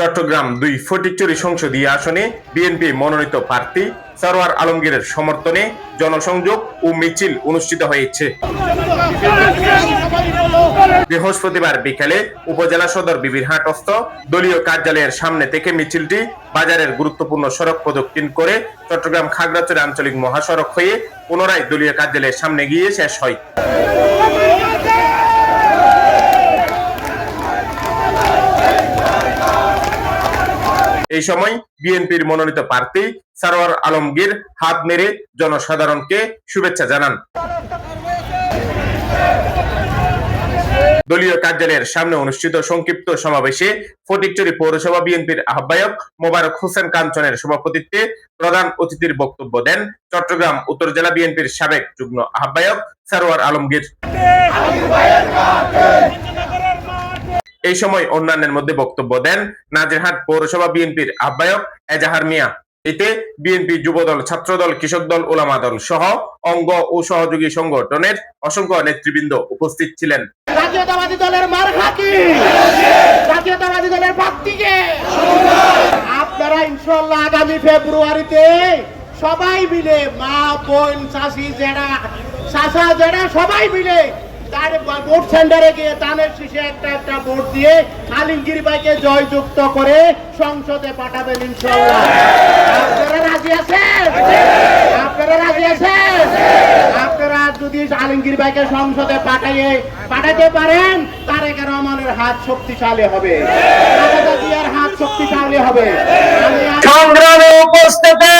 চট্টগ্রাম দুই ফটিকচুরি সংসদীয় আসনে বিএনপি মনোনীত প্রার্থী সরোয়ার আলমগীরের সমর্থনে জনসংযোগ ও মিছিল অনুষ্ঠিত হয়েছে। বৃহস্পতিবার বিকেলে উপজেলা সদর বিবির হাটস্থ দলীয় কার্যালয়ের সামনে থেকে মিছিলটি বাজারের গুরুত্বপূর্ণ সড়ক প্রদক্ষিণ করে চট্টগ্রাম খাগড়াছড়ি আঞ্চলিক মহাসড়ক হয়ে পুনরায় দলীয় কার্যালয়ের সামনে গিয়ে শেষ হয়। এই সময় বিএনপির মনোনীত প্রার্থী সারোয়ার আলমগীর হাত মেরে জনসাধারণকে শুভেচ্ছা জানান। দলীয় কার্যালয়ের সামনে অনুষ্ঠিত সংক্ষিপ্ত সমাবেশে ফটিকচুরি পৌরসভা বিএনপির আহ্বায়ক মোবারক হোসেন কাঞ্চনের সভাপতিত্বে প্রধান অতিথির বক্তব্য দেন চট্টগ্রাম উত্তর জেলা বিএনপির সাবেক যুগ্ম আহ্বায়ক সারোয়ার আলমগীর। এই সময় অন্যান্যের মধ্যে বক্তব্য দেন নাজিরহাট পৌরসভা বিএনপির আহ্বায়ক এজাহার মিয়া। এতে বিএনপি যুবদল, ছাত্রদল, কৃষক দল, ওলামা দল সহ অঙ্গ ও সহযোগী সংগঠনের অসংখ্য নেতৃবৃন্দ উপস্থিত ছিলেন। জাতীয়তাবাদী দলের মার খাকি। জাতীয়তাবাদী দলের প্রার্থীকে আপনারা ইনশাল্লাহ আগামী ফেব্রুয়ারিতে সবাই মিলে মা, বোন, চাষি জেডা চাষা জেডা সবাই মিলে ভোট সেন্টারে গিয়ে তানের শীষে একটা একটা ভোট দিয়ে আলিমগিরি ভাইকে জয়যুক্ত করে সংসদে পাঠাবেন ইনশাল্লাহ আপনারা রাজি আছেন? আপনারা রাজি আছেন? আপনারা যদি আলমগীর ভাইকে সংসদে পাঠাইয়ে পাঠাতে পারেন তারেক রহমানের হাত শক্তিশালী হবে। হাত শক্তিশালী হবে। সংগ্রামে উপস্থিতি।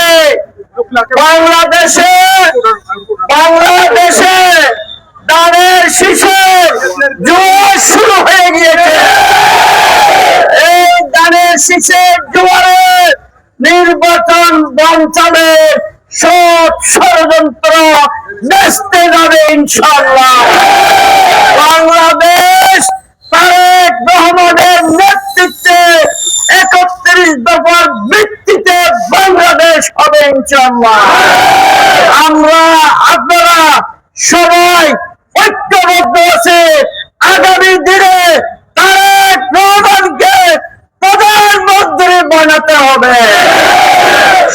বাংলাদেশে দানের শিশু জোয়ার শুরু হয়ে গিয়েছে। এই দানের শীষের জোয়ারে নির্বাচন বঞ্চনের সব ষড়যন্ত্র ব্যস্তে যাবে ইনশাল্লাহ বাংলাদেশ তারেক রহমানের নেতৃত্বে একত্রিশ দফার ভিত্তিতে বাংলাদেশ হবে ইনশাল্লাহ আমরা আপনারা সবাই ঐক্যবদ্ধ আছে আগামী দিনে তারেক রহমানকে প্রধানমন্ত্রী বানাতে হবে।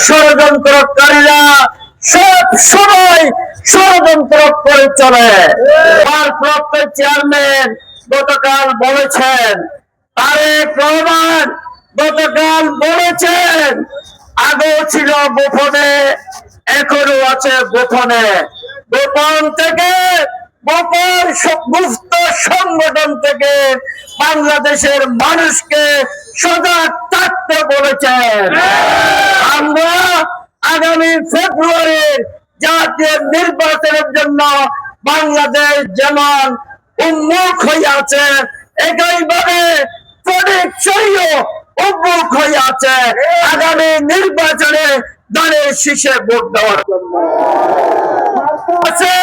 ষড়যন্ত্রকারীরা সব সময় ষড়যন্ত্র করে চলে। চেয়ারম্যান গতকাল বলেছেন, তারেক রহমান গতকাল বলেছেন, আগেও ছিল গোপনে, এখনও আছে গোপনে। গোপন থেকে গোপন গুপ্ত সংগঠন থেকে বাংলাদেশের মানুষকে সজাগ থাকতে বলেছেন আমরা আগামী ফেব্রুয়ারির জাতীয় নির্বাচনের জন্য বাংলাদেশ যেমন উন্মুখ হয়ে আছে একইভাবে প্রদীপ উন্মুখ হয়ে আছে। আগামী নির্বাচনে দলের শীষে ভোট দেওয়ার জন্য। আছে।